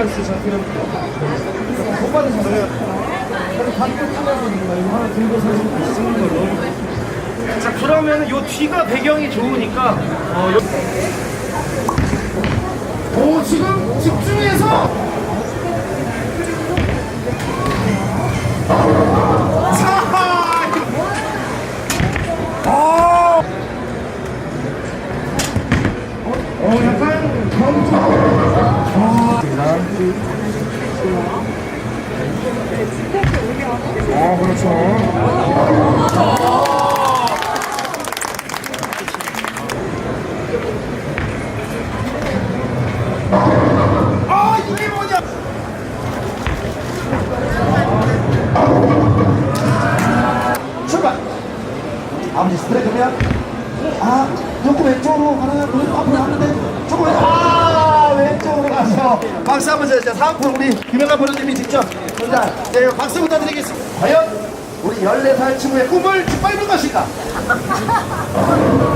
가있을 자체는 오빠는 잘해요. 그래서 반대 찍어서 이거 하나 들고 사진 같이 찍는 걸로. 자 그러면 요 뒤가 배경이 좋으니까 어, 요... 오 지금 집중해서 출발! 아버지 스트레이트면 아 조금 왼쪽으로 그래도 앞으로 가는데 조금 왼쪽. 아 왼쪽으로 가서 박수 한번 주세요. 자 상품 우리 김영란 프로님이 직접 전달 네, 박수 부탁드리겠습니다. 과연 우리 14살 친구의 꿈을 짓밟은 것인가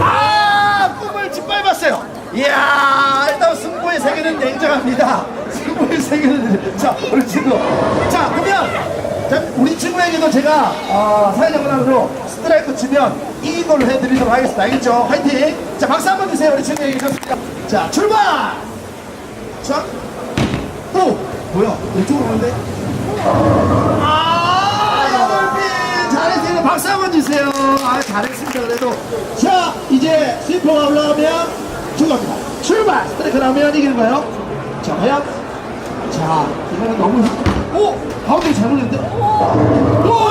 아 꿈을 짓밟았어요. 이야 일단 승부의 세계는 냉정합니다 세계는 자 우리 친구 자 그러면 자, 우리 친구에게도 제가 어, 사회적 권한으로 스트라이크 치면 이긴 걸로 해드리도록 하겠습니다. 알겠죠? 화이팅! 자, 박수 한번 주세요. 우리 친구에게. 자, 출발! 자, 오! 뭐야? 왼쪽으로 가는데? 아, 여덟 빈! 잘했어요. 박수 한번 주세요. 아, 잘했습니다. 그래도. 자, 이제 스리퍼가 올라오면 출발합니다. 출발! 스트라이크 나오면 이기는 거예요. 자, 과연? 자, 이거는 너무. 오! 가운데 잘 보냈는데? 오!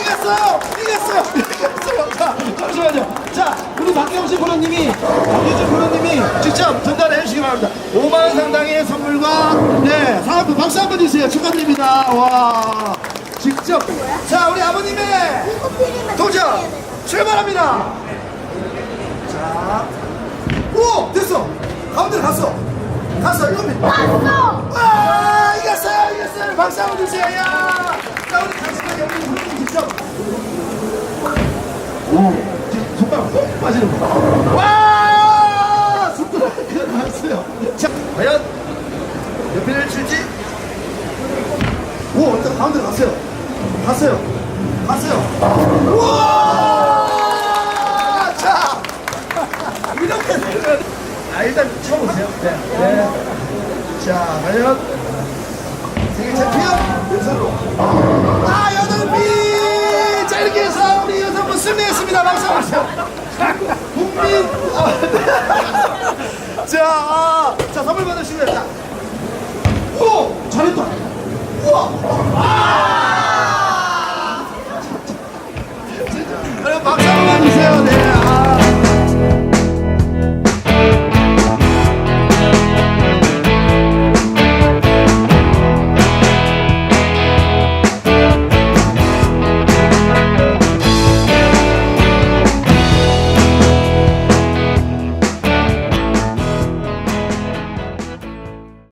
이겼어요! 이겼어요! 이겼어요! 자, 잠시만요. 자, 우리 박경식 프로님이, 박경식 프로님이 직접 전달해 주시기 바랍니다. 5만원 상당의 선물과, 네, 사은품 박수 한번 주세요. 축하드립니다. 와. 직접. 자, 우리 아버님의 도전! 출발합니다! 갔어! 이거 왔어! 와 이겼어요 이겼어요. 박수 한번 주세요. 야! 자 우리 당신과 여기 훈련이 직접 오 지금 손가락 쏙 빠지는 거와 손가락 나왔어요. 자 과연 몇 편을 칠지? 오 일단 가운데로 갔어요. 갔어요. 갔어요. 우와! 자 이렇게 되면 아, 일단 쳐보세요. 네. 네. 자, 과연 세계 챔피언 왼손으로. 아, 여덟비! 자, 이렇게 해서 우리 여성분 뭐 승리했습니다. 박수 한번 국민. 아, 네. 자, 아, 자, 선물 받으시면 됩니다. 오! 잘했다. 우와! 아! 자, 자, 자. 박수 한번 주세요. 네.